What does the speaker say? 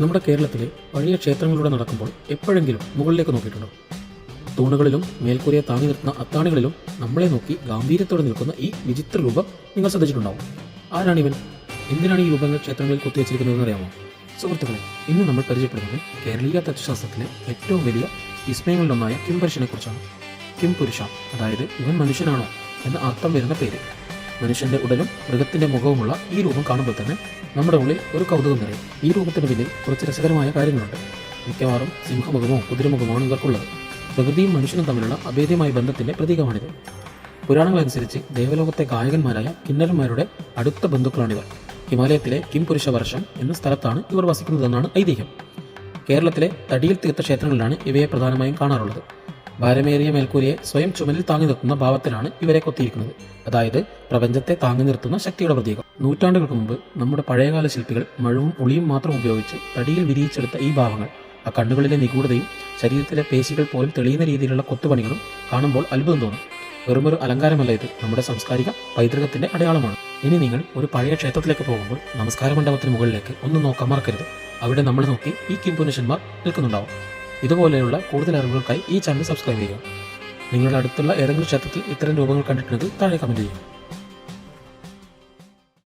നമ്മുടെ കേരളത്തിലെ പഴയ ക്ഷേത്രങ്ങളിലൂടെ നടക്കുമ്പോൾ എപ്പോഴെങ്കിലും മുകളിലേക്ക് നോക്കിയിട്ടുണ്ടോ? തൂണുകളിലും മേൽക്കൂരയെ താങ്ങി നിർത്തുന്ന അത്താണികളിലും നമ്മളെ നോക്കി ഗാംഭീര്യത്തോടെ നിൽക്കുന്ന ഈ വിചിത്ര രൂപം നിങ്ങൾ ശ്രദ്ധിച്ചിട്ടുണ്ടാവും. ആരാണിവൻ എന്തിനാണ് ഈ രൂപങ്ങൾ ക്ഷേത്രങ്ങളിൽ കുത്തിവെച്ചിരിക്കുന്നതെന്ന് അറിയാമോ? സുഹൃത്തുക്കളെ ഇന്ന് നമ്മൾ പരിചയപ്പെടുന്നത് കേരളീയ തത്വശാസ്ത്രത്തിലെ ഏറ്റവും വലിയ വിസ്മയങ്ങളിലൊന്നായ കിം പുരുഷനെ കുറിച്ചാണ് കിം പുരുഷ അതായത് ഇവൻ മനുഷ്യനാണോ എന്ന അർത്ഥം വരുന്ന പേര്. മനുഷ്യന്റെ ഉടലും മൃഗത്തിന്റെ മുഖവുമുള്ള ഈ രൂപം കാണുമ്പോൾ തന്നെ നമ്മുടെ ഉള്ളിൽ ഒരു കൗതുകം നിറയും. ഈ രൂപത്തിന് പിന്നിൽ കുറച്ച് രസകരമായ കാര്യങ്ങളുണ്ട്. മിക്കവാറും സിംഹമുഖമോ കുതിരമുഖമാണ് ഇവർക്കുള്ളത്. പ്രകൃതിയും മനുഷ്യനും തമ്മിലുള്ള അഭേദ്യമായ ബന്ധത്തിന്റെ പ്രതീകമാണിത്. പുരാണങ്ങളനുസരിച്ച് ദേവലോകത്തെ ഗായകന്മാരായ കിന്നരന്മാരുടെ അടുത്ത ബന്ധുക്കളാണിവർ. ഹിമാലയത്തിലെ കിംപുരുഷ വർഷം എന്ന സ്ഥലത്താണ് ഇവർ വസിക്കുന്നതെന്നാണ് ഐതിഹ്യം. കേരളത്തിലെ തടിയിൽ തീർത്ത ക്ഷേത്രങ്ങളിലാണ് ഇവയെ പ്രധാനമായും കാണാറുള്ളത്. ഭാരമേറിയ മേൽക്കൂരയെ സ്വയം ചുമലിൽ താങ്ങി നിർത്തുന്ന ഭാവത്തിലാണ് ഇവരെ കൊത്തിയിരിക്കുന്നത്. അതായത് പ്രപഞ്ചത്തെ താങ്ങി നിർത്തുന്ന ശക്തിയുടെ പ്രതീകം. നൂറ്റാണ്ടുകൾക്ക് മുമ്പ് നമ്മുടെ പഴയകാല ശില്പികൾ മഴവും ഉളിയും മാത്രം ഉപയോഗിച്ച് തടിയിൽ വിരിയിച്ചെടുത്ത ഈ ഭാവങ്ങൾ ആ കണ്ണുകളിലെ നിഗൂഢതയും ശരീരത്തിലെ പേശികൾ പോലും തെളിയുന്ന രീതിയിലുള്ള കൊത്തുപണികളും കാണുമ്പോൾ അത്ഭുതം തോന്നും. വെറുമൊരു അലങ്കാരമല്ല ഇത്. നമ്മുടെ സാംസ്കാരിക പൈതൃകത്തിന്റെ അടയാളമാണ്. ഇനി നിങ്ങൾ ഒരു പഴയ ക്ഷേത്രത്തിലേക്ക് പോകുമ്പോൾ നമസ്കാര മണ്ഡപത്തിന് മുകളിലേക്ക് ഒന്ന് നോക്കാൻ മറക്കരുത്. അവിടെ നമ്മൾ നോക്കി ഈ കിംപുരുഷന്മാർ നിൽക്കുന്നുണ്ടാവും. ഇതുപോലെയുള്ള കൂടുതൽ അറിവുകൾക്കായി ഈ ചാനൽ സബ്സ്ക്രൈബ് ചെയ്യുക. നിങ്ങളുടെ അടുത്തുള്ള ഏതെങ്കിലും ക്ഷേത്രത്തിൽ ഇത്തരം രൂപങ്ങൾ കണ്ടിട്ടുണ്ടെങ്കിൽ താഴെ കമന്റ് ചെയ്യുക.